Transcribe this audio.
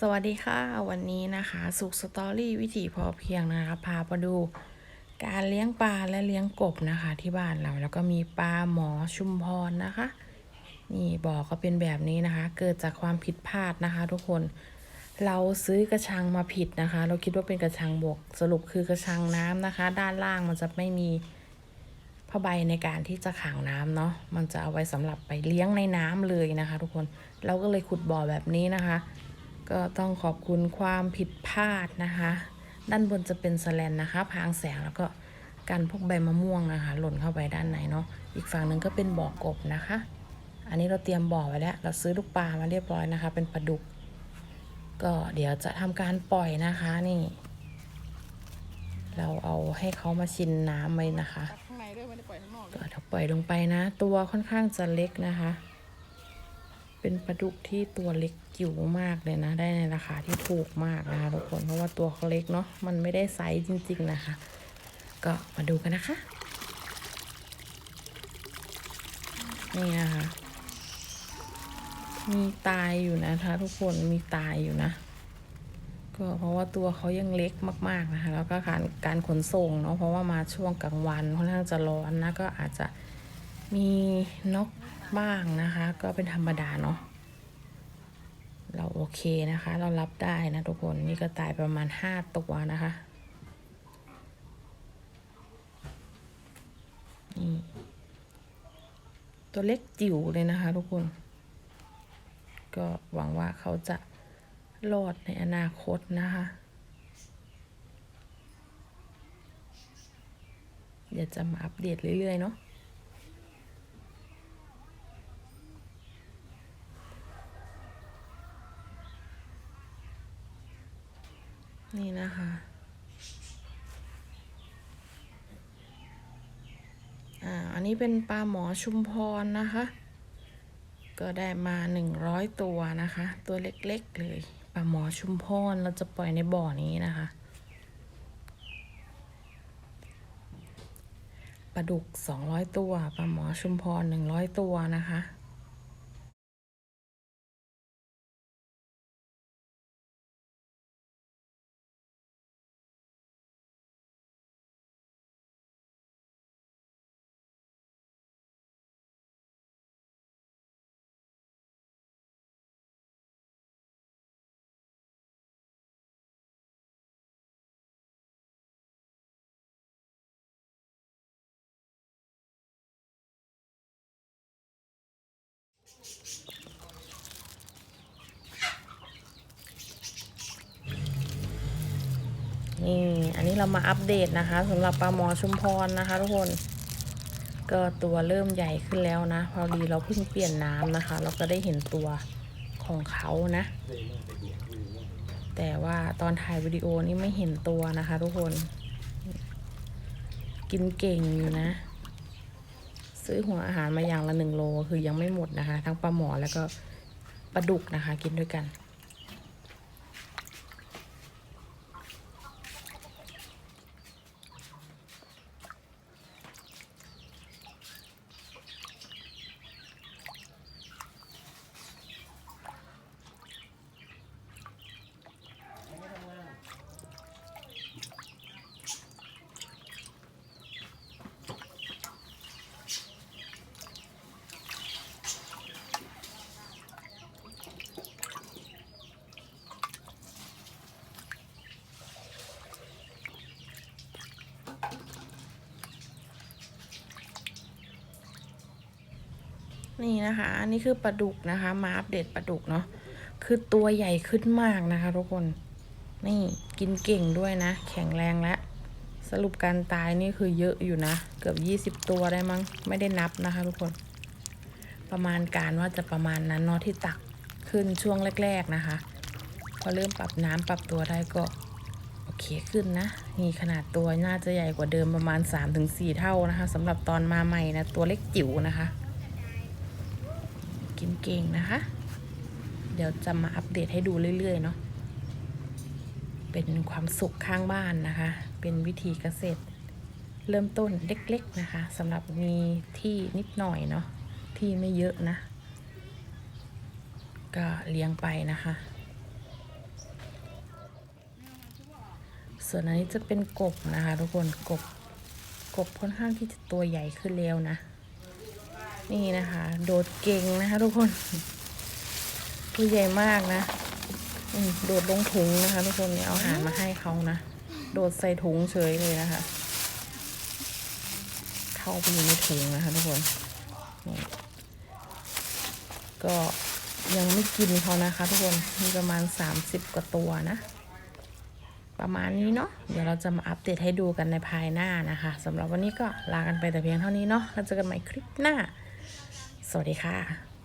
สวัสดีค่ะ วันนี้นะคะสุขสตอรี่วิถีพอเพียงนะคะ พาไปดูการเลี้ยงปลาและเลี้ยงกบนะคะ ที่บ้านเราแล้วก็มีปลาหมอชุมพรนะคะ นี่บ่อก็เป็นแบบนี้นะคะ เกิดจากความผิดพลาดนะคะ ทุกคนเราซื้อกระชังมาผิดนะคะ เราคิดว่าเป็นกระชังบกสรุปคือกระชังน้ำนะคะ ด้านล่างมันจะไม่มีผ้าใบในการที่จะขังน้ำเนาะมันจะเอาไว้สำหรับไปเลี้ยงในน้ำเลยนะคะ ทุกคนเราก็เลยขุดบ่อแบบนี้นะคะ ก็ต้องขอบคุณความผิดพลาดนะคะ ด้านบนจะเป็นสแลนนะคะพรางแสงแล้วก็กันพวกใบมะม่วงนะคะ หล่นเข้าไปด้านในเนาะอีกฝั่งหนึ่งก็เป็นบ่อกบนะคะ อันนี้เราเตรียมบ่อไว้แล้ว เราซื้อลูกปลามาเรียบร้อยนะคะ เป็นปลาดุก ก็เดี๋ยวจะทำการปล่อยนะคะนี่ เราเอาให้เขามาชินน้ำไว้นะคะข้างในด้วยไม่ได้ปล่อยข้างนอกก็ถ้าปล่อยลงไปนะ ตัวค่อนข้างจะเล็กนะคะ เป็นปลาดุกที่ตัวเล็กจิ๋วมากเลยนะ ได้ในราคาที่ถูกมากนะคะทุกคนเพราะว่าตัวเขาเล็กเนาะมันไม่ได้ไซส์จริง ๆนะคะ ก็มาดูกันนะคะ นี่นะคะมีตายอยู่นะคะทุกคนมีตายอยู่นะก็เพราะว่าตัวเขายังเล็กมากๆนะคะ แล้วก็การการขนส่งเนาะเพราะว่ามาช่วงกลางวันค่อนข้างจะร้อนนะก็อาจจะมีนก บ้างนะคะ ก็เป็นธรรมดาเนาะเราโอเคนะคะ เรารับได้นะทุกคนนี่ก็ตายประมาณห้าตัวนะคะนี่ตัวเล็กจิ๋วเลยนะคะ ทุกคน ก็หวังว่าเขาจะรอดในอนาคตนะคะเดี๋ยวจะมาอัปเดตเรื่อยๆเนาะ นี่นะคะ อ่า อันนี้เป็นปลาหมอชุมพรนะคะ ก็ได้มาหนึ่งร้อยตัวนะคะ ตัวเล็กๆเลย ปลาหมอชุมพรเราจะปล่อยในบ่อนี้นะคะ ปลาดุกสองร้อยตัว ปลาหมอชุมพรหนึ่งร้อยตัวนะคะ นี่อันนี้เรามาอัปเดตนะคะสำหรับปลาหมอชุมพรนะคะทุกคน ก็ตัวเริ่มใหญ่ขึ้นแล้วนะ พอดีเราเพิ่งเปลี่ยนน้ำนะคะ เราก็ได้เห็นตัวของเขานะ แต่ว่าตอนถ่ายวิดีโอนี่ไม่เห็นตัวนะคะทุกคน กินเก่งอยู่นะ ซื้อหัวอาหารมาอย่างละหนึ่งโล คือยังไม่หมดนะคะ ทั้งปลาหมอแล้วก็ปลาดุกนะคะ กินด้วยกัน นี่นะคะอันนี้คือปลาดุกนะคะ มาอัปเดตปลาดุกเนาะคือตัวใหญ่ขึ้นมากนะคะทุกคน นี่กินเก่งด้วยนะ แข็งแรงและสรุปการตายนี่คือเยอะอยู่นะ เกือบยี่สิบตัวได้มั้งไม่ได้นับนะคะ ทุกคน ประมาณการว่าจะประมาณนั้นเนาะที่ตักขึ้นช่วงแรก ๆนะคะ พอเริ่มปรับน้ำปรับตัวได้ก็โอเคขึ้นนะนี่ขนาดตัวน่าจะใหญ่กว่าเดิมประมาณ 3-4 เท่านะคะสำหรับตอนมาใหม่นะตัวเล็กจิ๋วนะคะิมเก่งนะคะ เดี๋ยวจะมาอัปเดตให้ดูเรื่อย ๆ เนาะเป็นความสุขข้างบ้านนะคะ เป็นวิธีเกษตร เริ่มต้นเล็ก ๆ นะคะสำหรับมีที่นิดหน่อยเนาะที่ไม่เยอะนะ ก็เลี้ยงไปนะคะ ส่วนอันนี้จะเป็นกบนะคะ ทุกคนกบกบค่อนข้างที่จะตัวใหญ่ขึ้นแล้วนะ นี่นะคะ โดดเก่งนะคะทุกคนตัวใหญ่มากนะโดดลงถุงนะคะ ทุกคนเนี่ยเอาอาหารมาให้เขานะ โดดใส่ถุงเฉยเลยนะคะ เข้าไปอยู่ในถุงนะคะ ทุกคนนก็ยังไม่กินเขานะคะ ทุกคนมีประมาณ 30 กว่าตัวนะ ประมาณนี้เนาะเดี๋ยวเราจะมาอัปเดตให้ดูกันในภายหน้านะคะสำหรับวันนี้ก็ลากันไปแต่เพียงเท่านี้เนาะแล้วเจอกันใหม่คลิปหน้า สวัสดีค่ะ